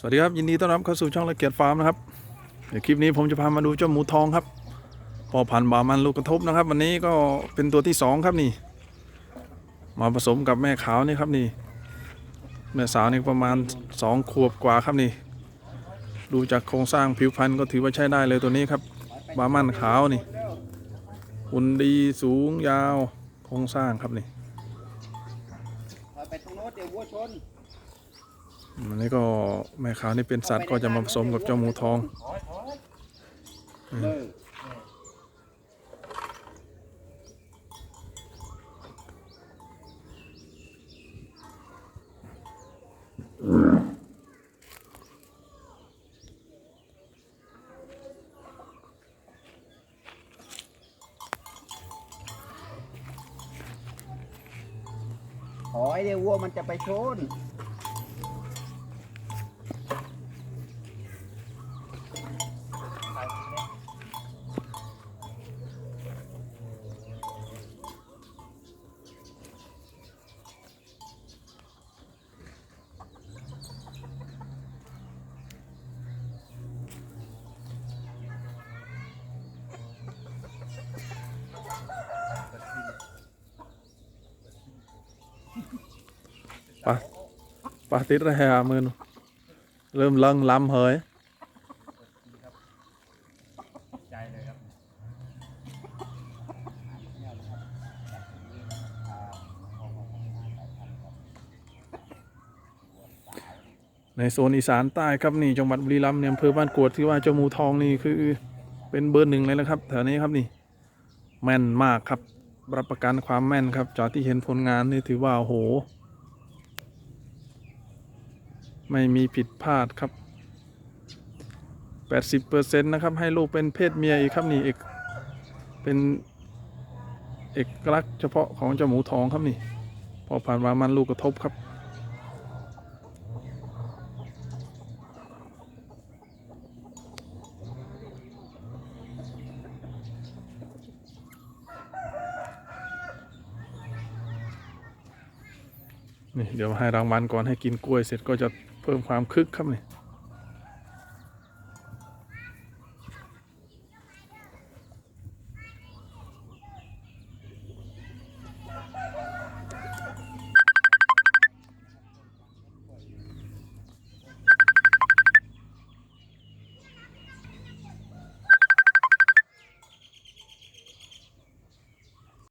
สวัสดีครับยินดีต้อนรับเข้าสู่ช่องละเกียดฟาร์มนะครับเดี๋ยวคลิปนี้ผมจะพามาดูเจ้าหมูทองครับพอพันบามันลูกกระทบนะครับ วันนี้ก็เป็นตัวที่สองครับนี่ มาผสมกับแม่ขาวนี่ครับนี่ แม่สาวนี่ประมาณสองขวบกว่าครับนี่ ดูจากโครงสร้างผิวพรรณก็ถือว่าใช้ได้เลยตัวนี้ครับบามันขาวนี่หุ่นดีสูงยาวโครงสร้างครับนี่ไปตรงโน้นเดี๋ยววัวชน อันนี้ก็แม่ขาวนี่เป็นสัตว์ก็จะมาผสมกับเจ้าหมูทองเออถอยเดี๋ยววัวมันจะไปชน ปะปะติดระแหมือนเริ่มเลิงล้ำเฮยในโซนอีสานใต้ครับนี่จังหวัดบุรีรัมย์เนี่ยอำเภอบ้านกรวดที่ว่าเจ้ามูทองนี่คือเป็นเบอร์หนึ่งเลยนะครับแถวนี้ครับนี่แม่นมากครับ รับประกันความแม่นครับจอที่เห็นผลงานนี่ถือว่าโอ้โห ไม่มีผิดพลาดครับ 80%นะครับ ให้ลูกเป็นเพศเมียอีกครับนี่เอกเป็นเอกลักษณ์เฉพาะของเจ้าหมูทองครับนี่ พอผ่านมามันลูกกระทบครับ นี่เดี๋ยวให้รางวัลก่อนให้กินกล้วยเสร็จก็จะเพิ่มความคึกครับนี่